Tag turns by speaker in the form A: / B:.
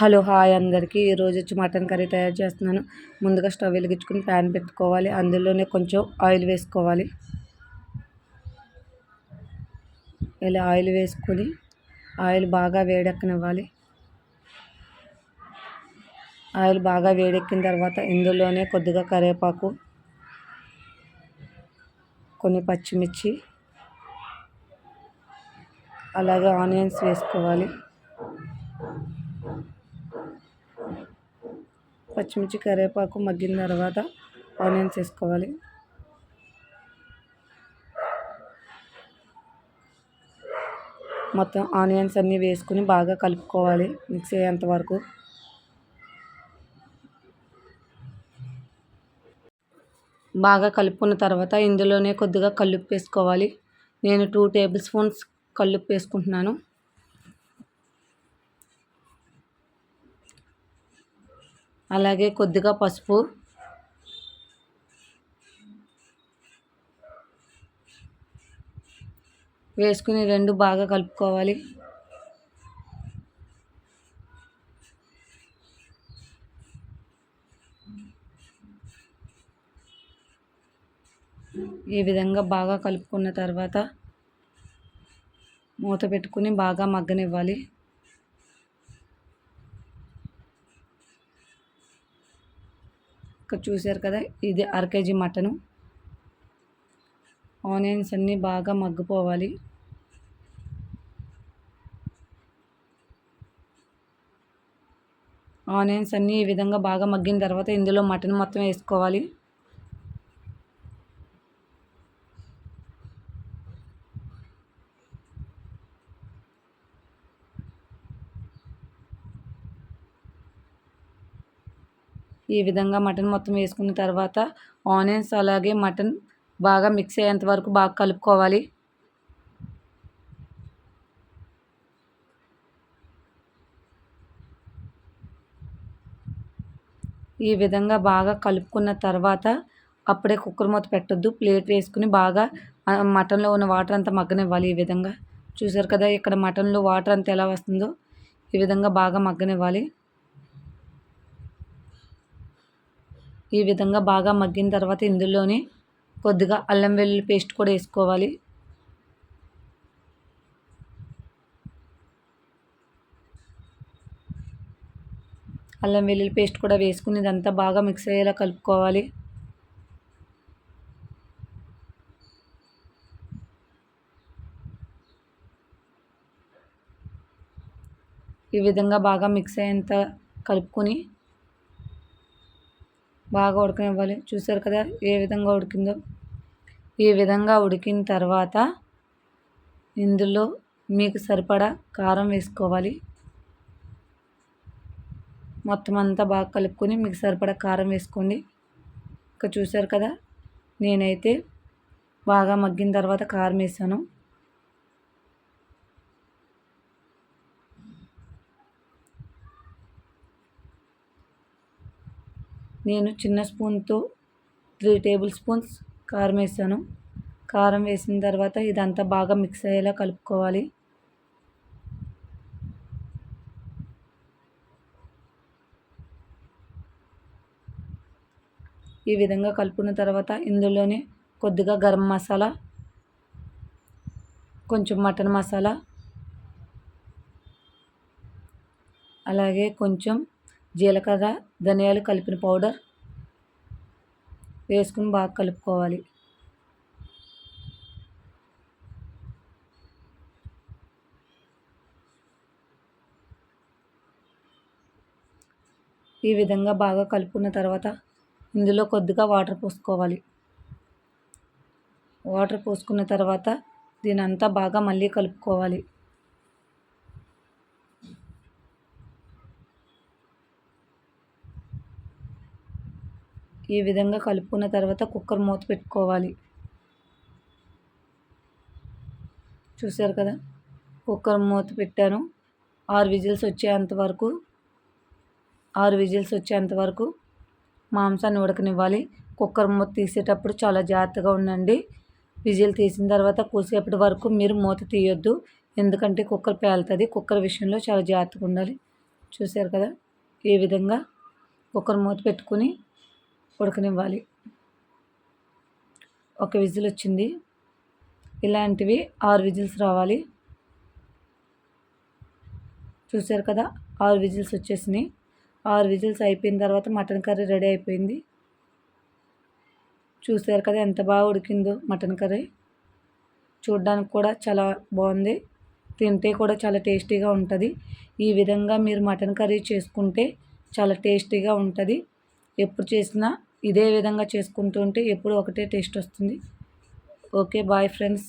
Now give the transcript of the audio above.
A: Hello hi అందరికీ. ఈరోజు వచ్చి మటన్ కర్రీ తయారు చేస్తున్నాను. ముందుగా స్టవ్ వెలిగించుకుని ప్యాన్ పెట్టుకోవాలి. అందులోనే కొంచెం ఆయిల్ వేసుకోవాలి. ఇలా ఆయిల్ వేసుకొని ఆయిల్ బాగా వేడెక్కనివ్వాలి. ఆయిల్ బాగా వేడెక్కిన తర్వాత ఇందులోనే కొద్దిగా కరివేపాకు కొన్ని పచ్చిమిర్చి అలాగే ఆనియన్స్ వేసుకోవాలి. పచ్చిమిర్చి కరివేపాకు మగ్గిన తర్వాత ఆనియన్స్ వేసుకోవాలి. మొత్తం ఆనియన్స్ అన్నీ వేసుకుని బాగా కలుపుకోవాలి మిక్స్ అయ్యేంత వరకు. బాగా కలుపుకున్న తర్వాత ఇందులోనే కొద్దిగా కల్లుప్పు వేసుకోవాలి. నేను టూ టేబుల్ స్పూన్స్ కల్లుప్పు వేసుకుంటున్నాను. అలాగే కొద్దిగా పసుపు. వేసుకుని రెండు బాగా కలుపుకోవాలి. ఈ విధంగా బాగా కలుపుకున్న తర్వాత మూత పెట్టుకుని బాగా మగ్గనివ్వాలి. ఇక్కడ చూసారు కదా ఇది అర కేజీ మటను. ఆనియన్స్ అన్నీ బాగా మగ్గిపోవాలి. ఆనియన్స్ అన్నీ ఈ విధంగా బాగా మగ్గిన తర్వాత ఇందులో మటన్ మొత్తం వేసుకోవాలి. ఈ విధంగా మటన్ మొత్తం వేసుకున్న తర్వాత ఆనియన్స్ అలాగే మటన్ బాగా మిక్స్ అయ్యేంత వరకు బాగా కలుపుకోవాలి. ఈ విధంగా బాగా కలుపుకున్న తర్వాత అప్పుడే కుక్కర్ మూత పెట్టొద్దు. ప్లేట్ వేసుకుని బాగా మటన్లో ఉన్న వాటర్ అంతా మగ్గనివ్వాలి ఈ విధంగా. చూసారు కదా ఇక్కడ మటన్లో వాటర్ అంతా ఎలా వస్తుందో. ఈ విధంగా బాగా మగ్గనివ్వాలి. ఈ విధంగా బాగా మగ్గిన తర్వాత ఇందులోనే కొద్దిగా అల్లం వెల్లుల్లి పేస్ట్ కూడా వేసుకోవాలి. అల్లం వెల్లుల్లి పేస్ట్ కూడా వేసుకుని ఇదంతా బాగా మిక్స్ అయ్యేలా కలుపుకోవాలి. ఈ విధంగా బాగా మిక్స్ అయ్యేంత కలుపుకొని బాగా ఉడకనివ్వాలి. చూసారు కదా ఏ విధంగా ఉడికిందో. ఈ విధంగా ఉడికిన తర్వాత ఇందులో మీకు సరిపడా కారం వేసుకోవాలి. మొత్తం అంతా బాగా కలుపుకొని మీకు సరిపడా కారం వేసుకోండి. ఇక చూసారు కదా నేనైతే బాగా మగ్గిన తర్వాత కారం వేసాను. నేను చిన్న స్పూన్తో త్రీ టేబుల్ స్పూన్స్ కారం వేసాను. కారం వేసిన తర్వాత ఇదంతా బాగా మిక్స్ అయ్యేలా కలుపుకోవాలి. ఈ విధంగా కలుపుకున్న తర్వాత ఇందులోనే కొద్దిగా గరం మసాలా కొంచెం మటన్ మసాలా అలాగే కొంచెం జీలకర్ర ధనియాలు కలిపిన పౌడర్ వేసుకుని బాగా కలుపుకోవాలి. ఈ విధంగా బాగా కలుపుకున్న తర్వాత ఇందులో కొద్దిగా వాటర్ పోసుకోవాలి. వాటర్ పోసుకున్న తర్వాత దీని అంతా బాగా మళ్ళీ కలుపుకోవాలి. ఈ విధంగా కలుపుకున్న తర్వాత కుక్కర్ మూత పెట్టుకోవాలి. చూసారు కదా? కుక్కర్ మూత పెట్టాను. ఆరు విజిల్స్ వచ్చేంత వరకు ఆరు విజిల్స్ వచ్చేంత వరకు మాంసాన్ని ఉడకనివ్వాలి. కుక్కర్ మూత తీసేటప్పుడు చాలా జాగ్రత్తగా ఉండండి. విజిల్ తీసిన తర్వాత కూసేపటి వరకు మీరు మూత తీయొద్దు. ఎందుకంటే కుక్కర్ పేలుతుంది. కుక్కర్ విషయంలో చాలా జాగ్రత్తగా ఉండాలి. చూశారు కదా? ఈ విధంగా కుక్కర్ మూత పెట్టుకుని ఉడకనివ్వాలి. ఒక విజిల్ వచ్చింది. ఇలాంటివి ఆరు విజిల్స్ రావాలి. చూశారు కదా ఆరు విజిల్స్ వచ్చేసినాయి. ఆరు విజిల్స్ అయిపోయిన తర్వాత మటన్ కర్రీ రెడీ అయిపోయింది. చూశారు కదా ఎంత బాగా ఉడికిందో మటన్ కర్రీ. చూడ్డానికి కూడా చాలా బాగుంది. తింటే కూడా చాలా టేస్టీగా ఉంటుంది. ఈ విధంగా మీరు మటన్ కర్రీ చేసుకుంటే చాలా టేస్టీగా ఉంటుంది. ఎప్పుడు చేసినా ఇదే విధంగా చేసుకుంటూ ఉంటే ఎప్పుడు ఒకటే టేస్ట్ వస్తుంది. Okay bye friends.